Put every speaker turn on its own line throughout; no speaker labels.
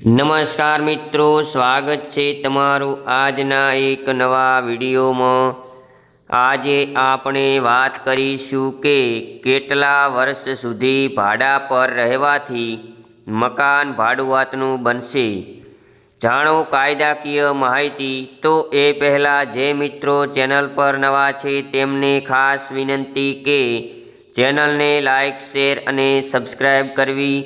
નમસ્કાર મિત્રો, સ્વાગત છે તમારું આજના એક નવા વિડીયોમાં. આજે આપણે વાત કરીશું કે કેટલા વર્ષ સુધી ભાડા પર રહેવાથી મકાન ભાડુઆતનું બનશે. જાણો કાયદાકીય માહિતી? તો એ પહેલાં જે મિત્રો ચેનલ પર નવા છે તેમને ખાસ વિનંતી કે ચેનલને લાઇક શેર અને સબસ્ક્રાઈબ કરવી.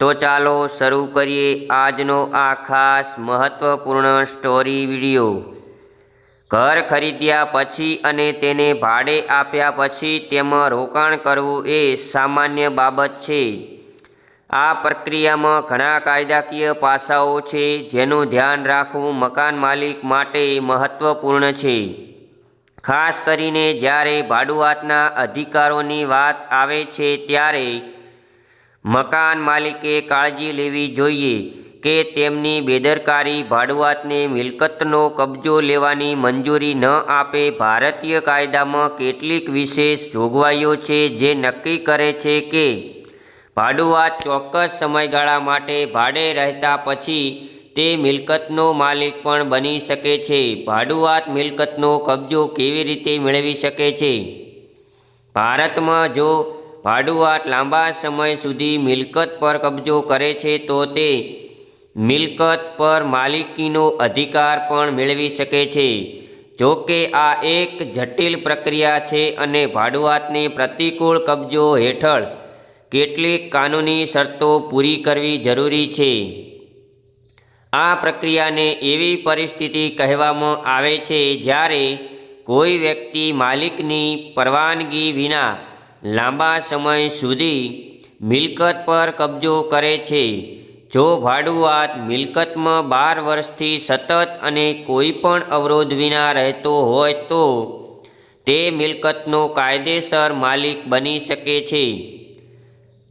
તો ચાલો શરૂ કરીએ આજનો આ ખાસ મહત્ત્વપૂર્ણ સ્ટોરી વીડિયો ઘર ખરીદ્યા પછી અને તેને ભાડે આપ્યા પછી તેમાં રોકાણ કરવું એ સામાન્ય બાબત છે. આ પ્રક્રિયામાં ઘણા કાયદાકીય પાસાઓ છે જેનું ધ્યાન રાખવું મકાન માલિક માટે મહત્ત્વપૂર્ણ છે. ખાસ કરીને જ્યારે ભાડુઆતના અધિકારોની વાત આવે છે ત્યારે મકાન માલિકે કાળજી લેવી જોઈએ કે તેમની બેદરકારી ભાડુઆતને મિલકતનો કબજો લેવાની મંજૂરી ન આપે. ભારતીય કાયદામાં કેટલીક વિશેષ જોગવાઈઓ છે જે નક્કી કરે છે કે ભાડુઆત ચોક્કસ સમયગાળા માટે ભાડે રહેતા પછી તે મિલકતનો માલિક પણ બની શકે છે. ભાડુઆત મિલકતનો કબજો કેવી રીતે મેળવી શકે છે? ભારતમાં જો ભાડુઆત લાંબા સમય સુધી મિલકત પર કબજો કરે છે તો તે મિલકત પર માલિકીનો અધિકાર પણ મેળવી શકે છે. જો કે આ એક જટિલ પ્રક્રિયા છે અને ભાડુઆતને પ્રતિકૂળ કબજો હેઠળ કેટલીક કાનૂની શરતો પૂરી કરવી જરૂરી છે. આ પ્રક્રિયાને એવી પરિસ્થિતિ કહેવામાં આવે છે જ્યારે કોઈ વ્યક્તિ માલિકની પરવાનગી વિના લાંબા સમય સુધી મિલકત પર કબજો કરે છે. જો ભાડુઆત મિલકતમાં બાર વર્ષથી સતત અને કોઈ પણ અવરોધ વિના રહેતો હોય તો તે મિલકતનો કાયદેસર માલિક બની શકે છે.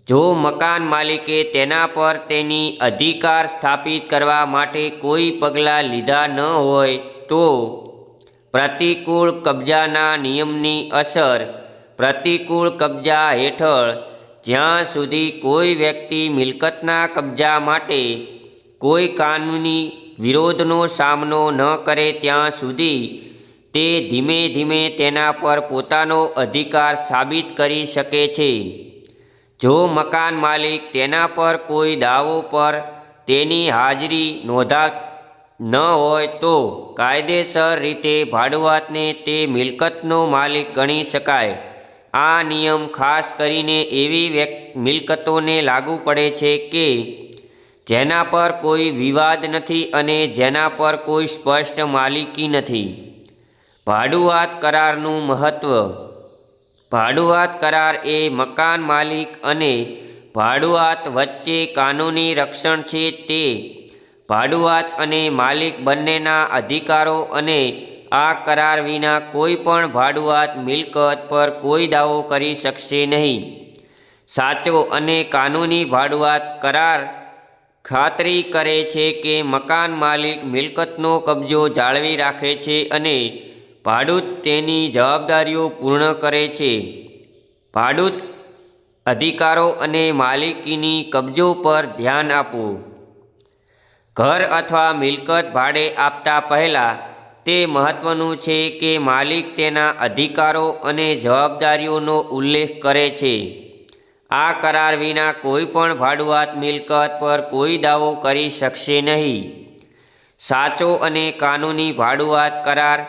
જો મકાન માલિકે તેના પર તેની અધિકાર સ્થાપિત કરવા માટે કોઈ પગલાં લીધા ન હોય તો પ્રતિકૂળ કબજાના નિયમની અસર પ્રતિકૂળ કબજા હેઠળ જ્યાં સુધી કોઈ વ્યક્તિ મિલકતના કબજા માટે કોઈ કાનૂની વિરોધનો સામનો ન કરે ત્યાં સુધી તે ધીમે ધીમે તેના પર પોતાનો અધિકાર સાબિત કરી શકે છે. જો મકાન માલિક તેના પર કોઈ દાવો પર તેની હાજરી નોંધા ન હોય તો કાયદેસર રીતે ભાડુઆતને તે મિલકતનો માલિક ગણી શકાય. આ નિયમ ખાસ કરીને એવી મિલકતોને લાગુ પડે છે કે જેના પર કોઈ વિવાદ નથી અને જેના પર કોઈ સ્પષ્ટ માલિકી નથી. ભાડુઆત કરારનું મહત્ત્વ ભાડુઆત કરાર એ મકાન માલિક અને ભાડુઆત વચ્ચે કાનૂની રક્ષણ છે તે. ભાડુઆત અને માલિક બંનેના અધિકારો અને આ કરાર વિના કોઈ પણ ભાડુઆત મિલકત પર કોઈ દાવો કરી શકશે નહીં. સાચો અને કાનૂની ભાડુઆત કરાર ખાતરી કરે છે કે મકાન માલિક મિલકતનો કબજો જાળવી રાખે છે અને ભાડૂત તેની જવાબદારીઓ પૂર્ણ કરે છે. ભાડૂત અધિકારો અને માલિકીની કબજો પર ધ્યાન આપવું. ઘર અથવા મિલકત ભાડે આપતા પહેલાં તે મહત્વનું છે કે માલિક તેના અધિકારો અને જવાબદારીઓનો ઉલ્લેખ કરે છે. આ કરાર વિના કોઈ પણ ભાડુઆત મિલકત પર કોઈ દાવો કરી શકશે નહીં. સાચો અને કાનૂની ભાડુઆત કરાર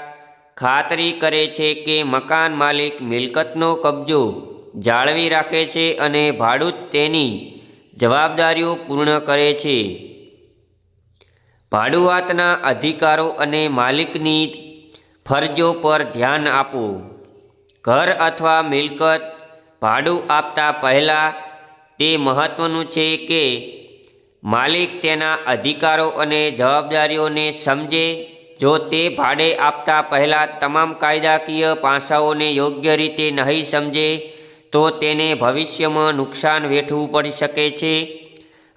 ખાતરી કરે છે કે મકાન માલિક મિલકતનો કબજો જાળવી રાખે છે અને ભાડૂત તેની જવાબદારીઓ પૂર્ણ કરે છે. ભાડુઆતના અધિકારો અને માલિકની ફરજો પર ધ્યાન આપવું. ઘર અથવા મિલકત ભાડું આપતા પહેલાં તે મહત્ત્વનું છે કે માલિક તેના અધિકારો અને જવાબદારીઓને સમજે. જો તે ભાડે આપતા પહેલાં તમામ કાયદાકીય પાસાઓને યોગ્ય રીતે નહીં સમજે, તો તેને ભવિષ્યમાં નુકસાન વેઠવું પડી શકે છે.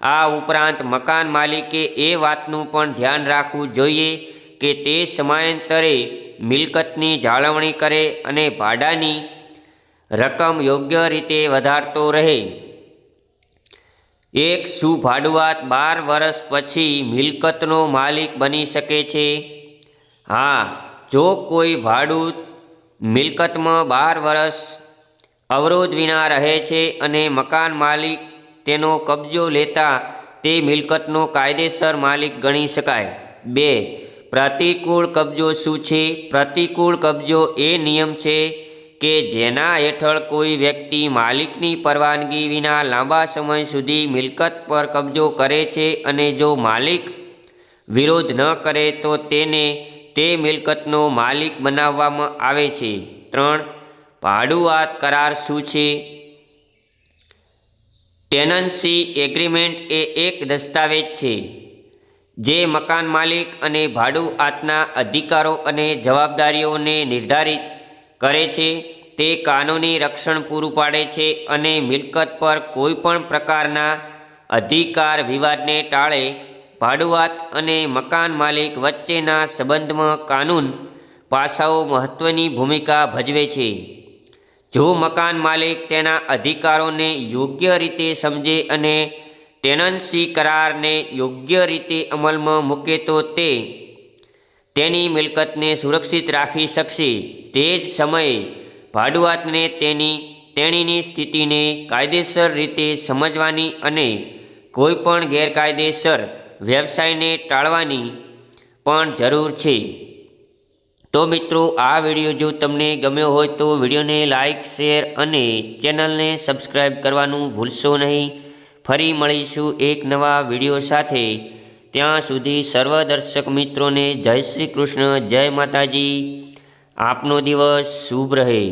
આ ઉપરાંત મકાન માલિકે એ વાતનું પણ ધ્યાન રાખવું જોઈએ કે તે સમયાંતરે મિલકતની જાળવણી કરે અને ભાડાની રકમ યોગ્ય રીતે વધારતો રહે. એક શું ભાડુઆત બાર વર્ષ પછી મિલકતનો માલિક બની શકે છે. હા, જો કોઈ ભાડું મિલકતમાં બાર વર્ષ અવરોધ વિના રહે છે અને મકાન માલિક તેનો કબજો લેતા તે મિલકતનો કાયદેસર માલિક ગણી શકાય. બે, પ્રતિકૂળ કબજો શું છે? પ્રતિકૂળ કબજો એ નિયમ છે કે જેના હેઠળ કોઈ વ્યક્તિ માલિકની પરવાનગી વિના લાંબા સમય સુધી મિલકત પર કબજો કરે છે અને જો માલિક વિરોધ ન કરે તો તેને તે મિલકતનો માલિક બનાવવામાં આવે છે. ત્રણ, ભાડુઆત કરાર શું છે? ટેનન્સી એગ્રીમેન્ટ એ એક દસ્તાવેજ છે, જે મકાન માલિક અને ભાડુઆતના અધિકારો અને જવાબદારીઓને નિર્ધારિત કરે છે, તે કાનૂની રક્ષણ પૂરું પાડે છે અને મિલકત પર કોઈપણ પ્રકારના અધિકાર વિવાદને ટાળે. ભાડુઆત અને મકાન માલિક વચ્ચેના સંબંધમાં કાનૂન પાસાઓ મહત્ત્વની ભૂમિકા ભજવે છે. જો મકાન માલિક તેના અધિકારોને યોગ્ય રીતે સમજે અને ટેનન્સી કરારને યોગ્ય રીતે અમલમાં મૂકે તો તે તેની મિલકતને સુરક્ષિત રાખી શકશે. તે જ સમયે ભાડુઆતને તેની તેણીની સ્થિતિને કાયદેસર રીતે સમજવાની અને કોઈપણ ગેરકાયદેસર વ્યવસાયને ટાળવાની પણ જરૂર છે. તો મિત્રો, આ વીડિયો જો તમને ગમ્યો હોય તો વિડીયોને લાઇક શેર અને ચેનલને સબસ્ક્રાઈબ કરવાનું ભૂલશો નહીં. ફરી મળીશું એક નવા વીડિયો સાથે. ત્યાં સુધી સર્વ દર્શક મિત્રોને જય શ્રી કૃષ્ણ, જય માતાજી. આપનો દિવસ શુભ રહે.